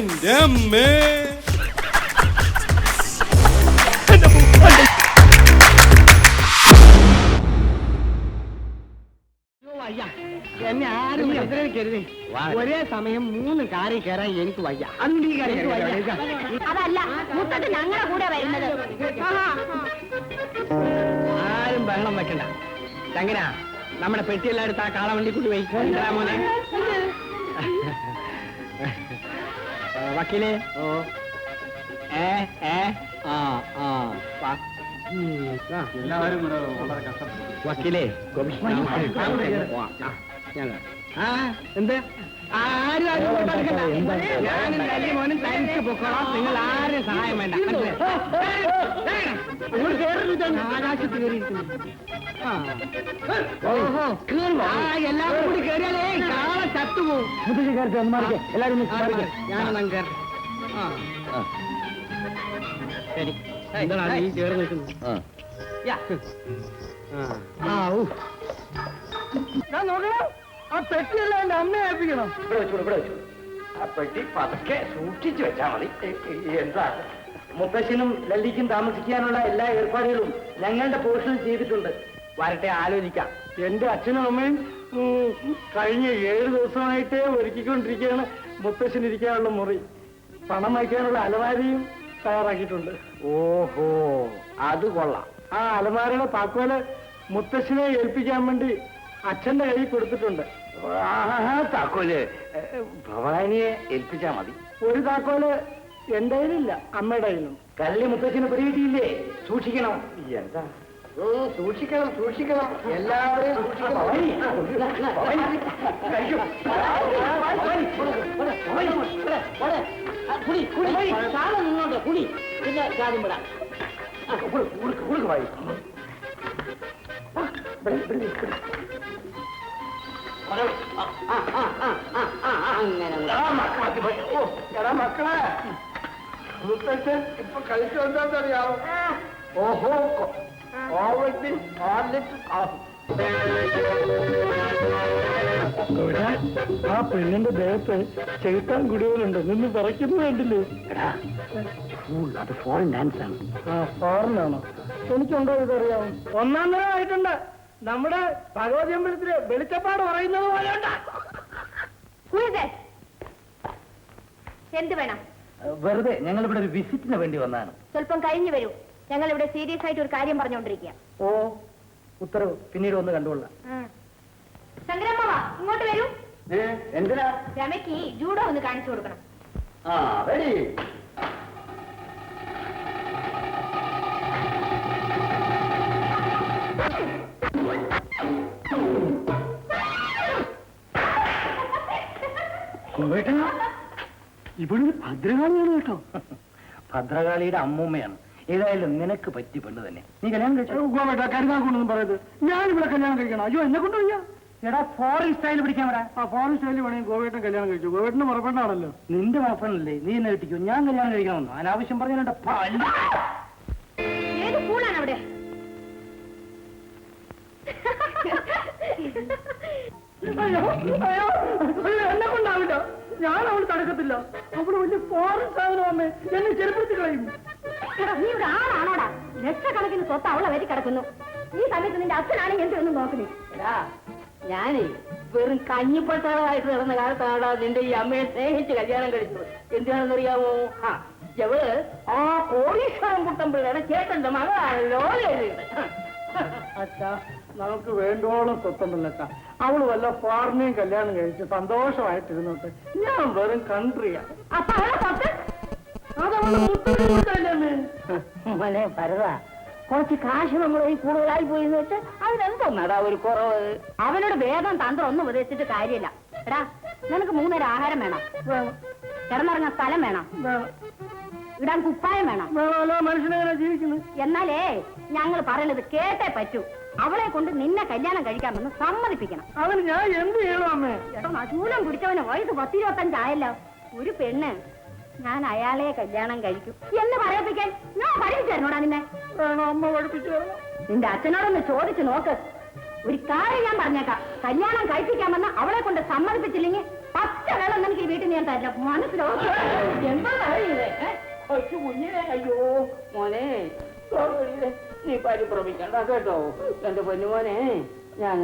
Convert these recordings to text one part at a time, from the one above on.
എന്റെ അമ്മേ എന്നെ ആരും ഉപദ്രവിക്കരുത് ഒരേ സമയം മൂന്ന് കാറിൽ കയറാൻ എനിക്ക് വയ്യ. അതുകൊണ്ട് ഈ കാര്യം അതല്ല മുത്തത് ഞങ്ങളുടെ കൂടെ വരുന്നത്. ആരും ബഹളം വെക്കണ്ട. ചങ്ങന നമ്മുടെ പെട്ടിയെല്ലാം എടുത്ത് ആ കാളവണ്ടി കൂടി പോയി മോനെ? വക്കീലേ ഓ ഏ ഏ ആ ആ വാ. ഉം, ആ. വക്കീലേ ആ എന്ത്? ആരും ആരും. ഞാനും തല്ലി മോനും തനിച്ച് പൊക്കോളാം. നിങ്ങൾ ആരും സഹായം വേണ്ട. ആകാശത്ത് കയറിയിരിക്കുന്നു. എല്ലാവരും കൂടി കയറിയാലേ കാള ചത്തുപോകും. എല്ലാവരും ഞാനൊന്നും കയറി ശരി. എന്താ നീ കയറി നിൽക്കുന്നു യാ. ആ ഊ ഞാൻ നോക്കണം ആ പെട്ടിയല്ല എന്റെ അമ്മയെ ഏൽപ്പിക്കണം. ഇവിടെ വെച്ചോളൂ ഇവിടെ വെച്ചു. ആ പെട്ടി പതുക്കെ സൂക്ഷിച്ചു മതി. എന്താ? മുത്തശ്ശനും ലല്ലിക്കും താമസിക്കാനുള്ള എല്ലാ ഏർപ്പാടുകളും ഞങ്ങളുടെ പോർഷനിൽ ചെയ്തിട്ടുണ്ട്. വരട്ടെ ആലോചിക്കാം. എന്റെ അച്ഛനും അമ്മയും ഉം, കഴിഞ്ഞ ഏഴ് ദിവസമായിട്ട് ഒരുക്കിക്കൊണ്ടിരിക്കുകയാണ് മുത്തശ്ശന് ഇരിക്കാനുള്ള മുറി. പണം വയ്ക്കാനുള്ള അലമാരിയും തയ്യാറാക്കിയിട്ടുണ്ട്. ഓഹോ അത് കൊള്ളാം. ആ അലമാരയുടെ താക്കോൽ മുത്തശ്ശനെ ഏൽപ്പിക്കാൻ വേണ്ടി അച്ഛന്റെ കയ്യിൽ കൊടുത്തിട്ടുണ്ട്. താക്കോൽ. ഭവാനിയെ ഏൽപ്പിച്ചാ മതി. ഒരു താക്കോൽ എന്റെ കയ്യിലില്ല അമ്മയുടെ കയ്യിലും കല്ലി മുത്തച്ഛന് പിടികിട്ടിയില്ലേ? സൂക്ഷിക്കണം. എന്താ? സൂക്ഷിക്കണം സൂക്ഷിക്കണം. എല്ലാവരെയും കുടി കുടി. സാധനം നിന്നോട്ടെ കുടി. പിന്നെ കാര്യം വിടാം. കൊടുക്ക്, കൊടുക്ക്, കൊടുക്ക് ഓഹോ ആ പെണ്ണിന്റെ ദേഹത്ത് ചെകുത്താൻ കുടികളുണ്ട് നിന്ന് പറയ്ക്കുന്നു വേണ്ടില്ലേ അത് ഫോറിൻ ഡാൻസ് ആണ് ആ ഫോറിൻ ആണോ എനിക്കുണ്ടോ ഇതറിയാവും ഒന്നാം തരം ആയിട്ടുണ്ട് നമ്മുടെ ഭഗവതി അമ്പലത്തിൽ വെളിച്ചപ്പാട് പറയുന്നത് പോലെ? എന്ത് വേണം? വെറുതെ ഞങ്ങൾ ഇവിടെ ഒരു വിസിറ്റിന് വേണ്ടി വന്നാണ്. സ്വല്പം കഴിഞ്ഞു വരൂ. ഞങ്ങൾ ഇവിടെ സീരിയസ് ആയിട്ട് ഒരു കാര്യം പറഞ്ഞുകൊണ്ടിരിക്കുക ഓ ഉത്തരവ് പിന്നീട് ഒന്ന് കണ്ടുകൊള്ളാം. ശങ്കരമ്മ ഇങ്ങോട്ട് വരൂ. എന്തിനാ? രമയ്ക്ക് ജൂഡോ ഒന്ന് കാണിച്ചു കൊടുക്കണം. ആ ഭദ്രകാളിയാണ് കേട്ടോ. ഭദ്രകാളിയുടെ അമ്മൂമ്മയാണ്. ഏതായാലും നിനക്ക് പറ്റി പെണ്ണ് തന്നെ. നീ കല്യാണം കഴിച്ചോ? കരുതാക്കൊണ്ടൊന്നും പറയത് ഞാൻ ഇവിടെ കല്യാണം കഴിക്കണം. അയ്യോ എന്നെ കൊണ്ട് വയ്യ എടാ ഫോറിൻ സ്റ്റൈൽ പിടിക്കാൻ വരാ. ആ ഫോറിൻ സ്റ്റൈൽ വേണമെങ്കിൽ ഗോവേട്ടൻ കല്യാണം കഴിച്ചു. ഗോവേട്ടന് മറപ്പെട്ടാണല്ലോ നിന്റെ മറപ്പെണ്ണല്ലേ നീ എന്നെ കിട്ടിക്കോ? ഞാൻ കല്യാണം കഴിക്കണമെന്നോ? അനാവശ്യം പറഞ്ഞാൽ അയ്യോ അയ്യോ എന്നെ കൊണ്ടാവില്ല. ഞാൻ അവൾ തടുക്കത്തില്ല. അവൾ വലിയ ഫോറിൻ സാധനമേ എന്നെ ചെറുപ്പത്തിൽ കളയും. നീ ഇവിടെ ആളാണോടാ? ലക്ഷക്കണക്കിന് സ്വത്ത് അവളെ വരി കിടക്കുന്നു. ഈ സമയത്ത് നിന്റെ അച്ഛനാണെങ്കിൽ എന്തൊന്നും നോക്കുന്നേ എടാ ഞാനേ വെറും കഞ്ഞിപ്പട്ടാളായിട്ട് നടന്ന കാലത്താണ് നിന്റെ ഈ അമ്മയെ സ്നേഹിച്ച് കല്യാണം കഴിച്ചത്. എന്തിനാണെന്നറിയാമോ? ആ എവൾ ആ കോടീശ്വരം കുട്ടമ്പിള്ളയുടെ ചേട്ടന്റെ മകളാണല്ലോ അച്ഛാ നമുക്ക് വേണ്ടോളം സ്വത്തുണ്ടല്ലോ അവൾ വല്ല ഫോറിനെയും കല്യാണം കഴിച്ച് സന്തോഷമായിട്ടിരുന്നോട്ടെ. ഞാൻ വെറും കൺട്രിയാ. മോനെ ഭരത കുറച്ച് കാശ് നമ്മൾ ഈ കൂടുതലായി പോയി എന്ന് വെച്ചാൽ അതിനെന്തോന്നാടാ ഒരു കുറവ്? അവനോട് വേദം തന്ത്രം ഒന്നും ഉപദേശിച്ചിട്ട് കാര്യമില്ല. എടാ നിനക്ക് മൂന്നര ആഹാരം വേണം. കിടന്നിറങ്ങാൻ സ്ഥലം വേണം. ഇടാൻ കുപ്പായം വേണം. മനുഷ്യനെ ജീവിക്കുന്നു? എന്നാലേ ഞങ്ങൾ പറയുന്നത് കേട്ടേ പറ്റൂ. അവളെ കൊണ്ട് നിന്നെ കല്യാണം കഴിക്കാമെന്ന് സമ്മതിപ്പിക്കണം. അവന് ഞാൻ എന്ത് ചെയ്യണം നശൂലം കുടിച്ചവന് വയസ്സ് പത്തിരുപത്തഞ്ചായല്ലോ ഒരു പെണ്ണ് ഞാൻ അയാളെ കല്യാണം കഴിക്കും. എന്ന് പറയിപ്പിക്കാൻ ഞാൻ പഠിപ്പിച്ചായിരുന്നോടാ നിന്നെ? അമ്മ പഠിപ്പിച്ചു. നിന്റെ അച്ഛനോടൊന്ന് ചോദിച്ചു നോക്ക്. ഒരു കാര്യം ഞാൻ പറഞ്ഞേക്കാം. കല്യാണം കഴിപ്പിക്കാമെന്ന് അവളെ കൊണ്ട് സമ്മതിപ്പിച്ചില്ലെങ്കിൽ പച്ച വെള്ളം നിനക്ക് വീട്ടിൽ ഞാൻ തരാം മനസ്സിലാവും എന്താ അറിയില്ലേ കൊച്ചു കുഞ്ഞിനെ അയ്യോ. മോനെ. നീ പരിഭ്രമിക്കണ്ട കേട്ടോ എന്റെ പൊന്നുമോനെ ഞാൻ.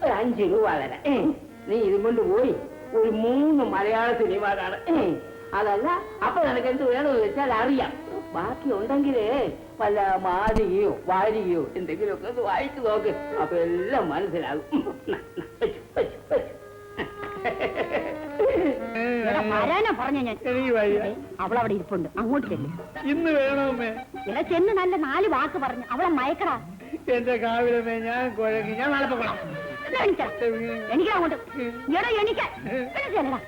ഒരു അഞ്ച് രൂപ തരാം നീ ഇതും കൊണ്ട് പോയി ഒരു മൂന്ന് മലയാള സിനിമ കാണാം അതല്ല അപ്പൊ നിനക്ക് എന്ത് വേണമെന്ന് വെച്ചാൽ അറിയാം ബാക്കി ഉണ്ടെങ്കിലേ വല്ല മാലികയോ വാരികയോ എന്തെങ്കിലുമൊക്കെ ഒന്ന് വായിച്ചു നോക്ക് അപ്പൊ എല്ലാം മനസ്സിലാകും. പറഞ്ഞ ഞാൻ അവളവിടെ ഇരിപ്പുണ്ട് അങ്ങോട്ട് ചെല്ലും ഇന്ന് വേണമേ ഇവിടെ ചെന്ന് നല്ല നാല് വാക്ക് പറഞ്ഞു. അവളെ മയക്കടാ. എന്റെ കാവിലമേ ഞാൻ കുഴങ്ങി. ഞാൻ നാളെ പോകണം. എനിക്ക് അങ്ങോട്ട്. എടാ ചെല്ലടാ.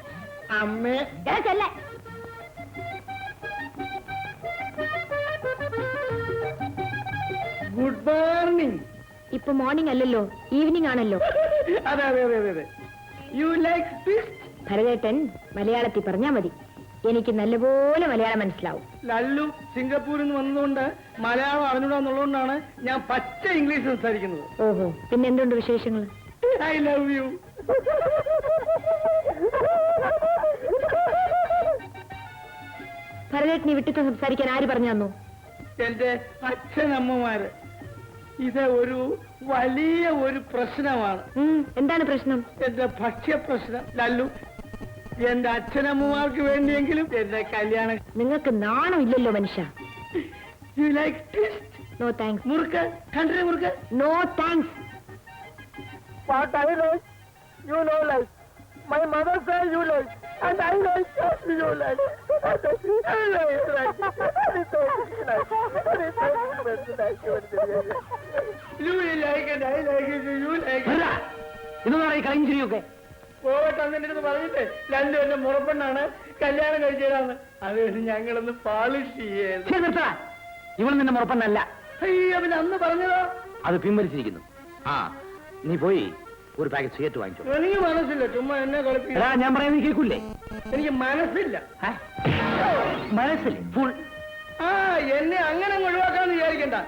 അമ്മേ. എടാ ചെല്ലേ. ഗുഡ് മോർണിംഗ് ഇപ്പൊ മോർണിംഗ് അല്ലല്ലോ. ഈവനിങ് ആണല്ലോ. അതെ അതെ അതെ അതെ യു ലൈക്ക് ഭരതേട്ടൻ മലയാളത്തിൽ പറഞ്ഞാ മതി. എനിക്ക് നല്ലപോലെ മലയാളം മനസ്സിലാവും. ലല്ലു സിംഗപ്പൂരിൽ നിന്ന് വന്നതുകൊണ്ട് മലയാളം അറിഞ്ഞൂടാന്നുള്ളതുകൊണ്ടാണ് ഞാൻ പച്ച ഇംഗ്ലീഷ് സംസാരിക്കുന്നത്. ഓഹോ പിന്നെ എന്തുണ്ട് വിശേഷങ്ങൾ ഐ ലവ് യു ഭരതേട്ടനെ വിട്ടിട്ട് സംസാരിക്കാൻ ആര് പറഞ്ഞു തന്നു? എന്റെ അച്ഛനമ്മമാര്. ഇത് ഒരു വലിയ ഒരു പ്രശ്നമാണ്. എന്താണ് പ്രശ്നം? എന്റെ ഭക്ഷ്യ പ്രശ്നം ലല്ലു എന്റെ അച്ഛനമ്മമാർക്ക് വേണ്ടിയെങ്കിലും എന്റെ കല്യാണം നിങ്ങൾക്ക് നാണം ഇല്ലല്ലോ മനുഷ്യ you like twist no thanks മുറുക്ക് കണ്ടേ മുറുക്ക് no thanks What I like, you know like. My mother says you like, and I like just you like. I like, I like. You like it, I like it, you like it. ഇതൊന്നും ഈ കളിഞ്ചിരിയൊക്കെ പോവട്ടെ അന്നെ അടുത്ത് പറഞ്ഞിട്ട് രണ്ടു എന്റെ മുറപ്പെണ്ണാണ്. കല്യാണം കഴിച്ചതാണ് അത് കഴിഞ്ഞ് ഞങ്ങളൊന്ന് പാളിഷ് ചെയ്യേ ഇവൾ നിന്റെ മുറപ്പെണ്ണല്ല. അയ്യോ പിന്നെ അന്ന് പറഞ്ഞതോ? അത് പിൻവലിച്ചിരിക്കുന്നു. ആ നീ പോയി ഒരു പാക്കറ്റ് സിഗരറ്റ് വാങ്ങിച്ചു. എനിക്ക് മനസ്സില്ല ചുമ്മാ എന്നെ കളിപ്പിക്കും ഞാൻ പറയുന്നത് കേൾക്കൂലേ എനിക്ക് മനസ്സില്ല. മനസ്സില്ല മനസ്സിൽ ഫുൾ ആ എന്നെ അങ്ങനെ അങ്ങ് ഒഴിവാക്കാന്ന് വിചാരിക്കണ്ട.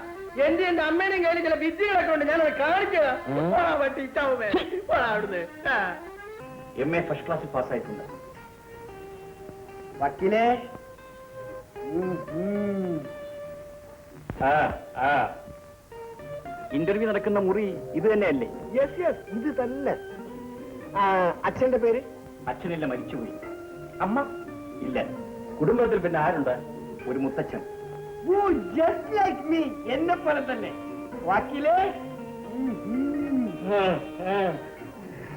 എന്റെ എന്റെ അമ്മേനെയും കയ്യിൽ ചില വിദ്യകളൊക്കെ ഉണ്ട്. ഞാനത് കാണിച്ചതാ. പോടാ പട്ടി ഇച്ചാവുമേ അവിടുന്ന്. ആ. എം എ ഫസ്റ്റ് ക്ലാസ്സിൽ പാസ്സായിട്ടുണ്ട് വക്കീലേ? ഇന്റർവ്യൂ നടക്കുന്ന മുറി ഇത് തന്നെയല്ലേ? യെസ് യെസ് ഇത് തന്നെ. അച്ഛന്റെ പേര്? അച്ഛനില്ല മരിച്ചുപോയി. അമ്മ? ഇല്ല. കുടുംബത്തിൽ പിന്നെ ആരുണ്ട്? ഒരു മുത്തച്ഛൻ. എന്നെ പോലെ തന്നെ. വാക്കിലേ?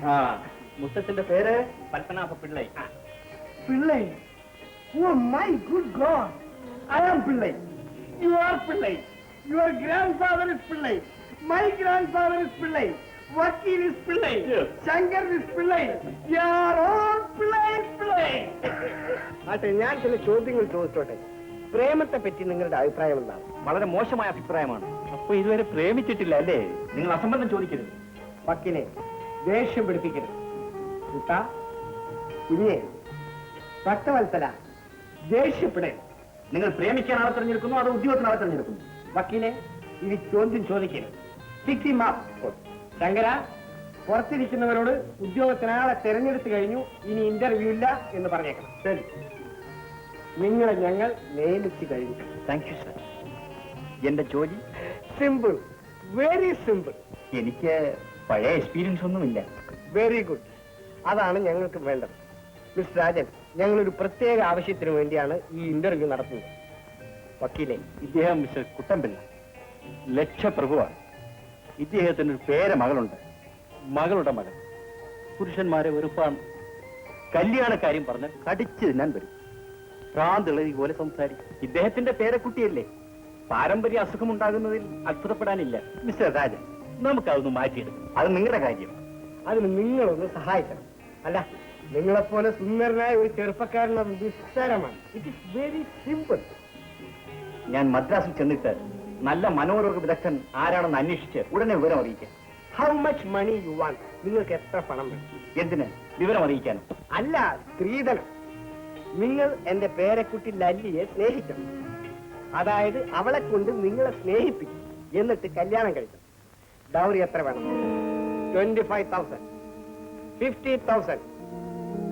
ആ. മുത്തച്ഛന്റെ പേര് Padmanabha Pillai. Pillai. Oh my good god I am Pillai. You are Pillai. Your grandfather is Pillai. My grandfather is Pillai. Vakil is Pillai. Shankar is Pillai. You are all Pillai Pillai. ആട്ടെ ഞാൻ ചില ചോദ്യങ്ങൾ ചോദിച്ചോട്ടെ. പ്രേമത്തെ പറ്റി നിങ്ങളുടെ അഭിപ്രായം എന്താണ്? വളരെ മോശമായ അഭിപ്രായമാണ്. അപ്പൊ ഇതുവരെ പ്രേമിച്ചിട്ടില്ല അല്ലേ? നിങ്ങൾ അസംബന്ധം ചോദിക്കരുത്. വക്കീലെ ദേഷ്യം പിടിപ്പിക്കരുത്. കുട്ടാ കുഞ്ഞെ ഭക്തവത്സല ദേഷ്യപ്പെടരുത് നിങ്ങൾ പ്രേമിക്കാൻ ആളെ തെരഞ്ഞെടുക്കുന്നു അതോ ഉദ്യോഗത്തിന് ആളെ തെരഞ്ഞെടുക്കുന്നു? വക്കീലെ ഇനി ചോദ്യം ചോദിക്കരുത്. സിക്സി ശങ്കര പുറത്തിരിക്കുന്നവരോട് ഉദ്യോഗത്തിനാളെ തെരഞ്ഞെടുത്തു കഴിഞ്ഞു ഇനി ഇന്റർവ്യൂ ഇല്ല എന്ന് പറഞ്ഞേക്കണം. ശരി. നിങ്ങളെ ഞങ്ങൾ നിയമിച്ചു കഴിഞ്ഞു. താങ്ക് യു സർ എന്റെ ജോലി? സിമ്പിൾ വെരി സിമ്പിൾ എനിക്ക് പഴയ എക്സ്പീരിയൻസ് ഒന്നുമില്ല. വെരി ഗുഡ് അതാണ് ഞങ്ങൾക്ക് വേണ്ടത്. മിസ്റ്റർ രാജൻ ഞങ്ങളൊരു പ്രത്യേക ആവശ്യത്തിന് വേണ്ടിയാണ് ഈ ഇന്റർവ്യൂ നടത്തുന്നത്. വക്കീലെ ഇദ്ദേഹം മിസ്റ്റർ കുട്ടമ്പിള്ള ലക്ഷപ്രഭുവാണ്. ഇദ്ദേഹത്തിന് ഒരു പേര മകളുണ്ട് മകളുടെ മകൻ പുരുഷന്മാരെ വെറുപ്പാണ് കല്യാണക്കാര്യം പറഞ്ഞ് കടിച്ചു തിന്നാൻ വരും. ഭ്രാന്തിളകി പോലെ സംസാരിക്കും. ഇദ്ദേഹത്തിന്റെ പേരക്കുട്ടിയല്ലേ? പാരമ്പര്യ അസുഖമുണ്ടാകുന്നതിൽ അത്ഭുതപ്പെടാനില്ല. മിസ്റ്റർ രാജൻ നമുക്കതൊന്ന് മാറ്റിയെടുക്കാം. അത് നിങ്ങളുടെ കാര്യം. അതിന് നിങ്ങളൊന്ന് സഹായിക്കണം. അല്ല നിങ്ങളെപ്പോലെ സുന്ദരനായ ഒരു ചെറുപ്പക്കാരനത് നിസ്സാരമാണ്. ഇറ്റ് ഇസ് വെരി സിമ്പിൾ ഞാൻ മദ്രാസിൽ ചെന്നിട്ട് നല്ല മനോരോഗ വിദഗ്ധൻ ആരാണെന്ന് അന്വേഷിച്ച് ഉടനെ വിവരം അറിയിക്കാം. How much money you want നിങ്ങൾക്ക് എത്ര പണം വേണം? എന്തിന്? വിവരം അറിയിക്കാനും? അല്ല സ്ത്രീധനം. നിങ്ങൾ എന്റെ പേരക്കുട്ടി ലല്ലിയെ സ്നേഹിക്കണം. അതായത് അവളെ കൊണ്ട് നിങ്ങളെ സ്നേഹിപ്പിക്കും എന്നിട്ട് കല്യാണം കഴിക്കണം. ഡൗറി എത്ര വേണം? Twenty five thousand fifty thousand.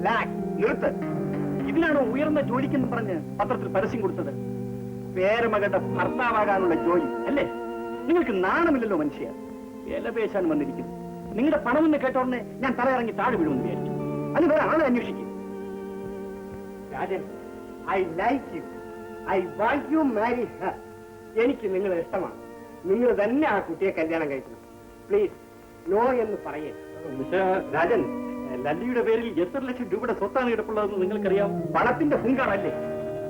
Lakh നിർത്ത് ഇതിനാണ് ഉയർന്ന ജോലിക്കെന്ന് പറഞ്ഞ് പത്രത്തിൽ പരസ്യം കൊടുത്തത്? പേരമകളുടെ ഭർത്താവാകാനുള്ള ജോലി അല്ലേ? നിങ്ങൾക്ക് നാണമില്ലല്ലോ മനുഷ്യ. വില പേശാൻ വന്നിരിക്കുന്നു. നിങ്ങളുടെ പണമെന്ന് കേട്ടോടനെ ഞാൻ തലയിറങ്ങി താഴെ വീഴുമെന്ന് വിചാരിച്ചു. അത് വേറെ ആളെ അന്വേഷിക്കും. Rajan I like you I want you marry എനിക്ക് നിങ്ങളെ ഇഷ്ടമാണ്. നിങ്ങൾ തന്നെ ആ കുട്ടിയെ കല്യാണം കഴിക്കണം. പ്ലീസ് നോ എന്ന് രാജൻ ലല്ലിയുടെ പേരിൽ എത്ര ലക്ഷം രൂപയുടെ സ്വത്താണ് കിടപ്പുള്ളതെന്ന് നിങ്ങൾക്കറിയാം? പണത്തിന്റെ ഹുങ്കാറല്ലേ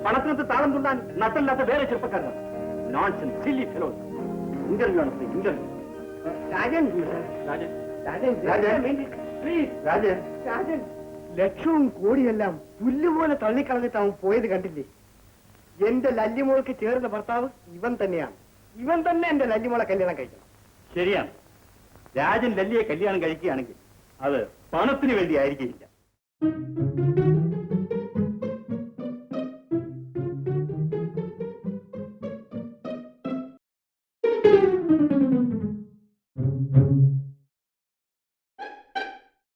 പണത്തിനകത്ത് താളം തുണ്ടാൻ നട്ടല്ലാത്ത വേറെ ചെറുപ്പക്കാരനാണ് നോൺസൺ സില്ലി ഫെലോസ് ഇന്റർവ്യൂ ആണ് ഇന്റർവ്യൂ രാജൻ. രാജൻ. രാജൻ രാജൻ. പ്ലീസ് രാജൻ. രാജൻ. ലക്ഷവും കോടിയെല്ലാം പുല്ലുപോലെ തള്ളിക്കളഞ്ഞിട്ട് അവൻ പോയത് കണ്ടില്ലേ? എന്റെ ലല്ലിമോൾക്ക് ചേർന്ന ഭർത്താവ് ഇവൻ തന്നെയാണ്. ഇവൻ തന്നെ എന്റെ ലല്ലിമോളെ കല്യാണം കഴിക്കണം. ശരിയാണ്. രാജൻ ലല്ലിയെ കല്യാണം കഴിക്കുകയാണെങ്കിൽ അത് പണത്തിന് വേണ്ടി ആയിരിക്കില്ല.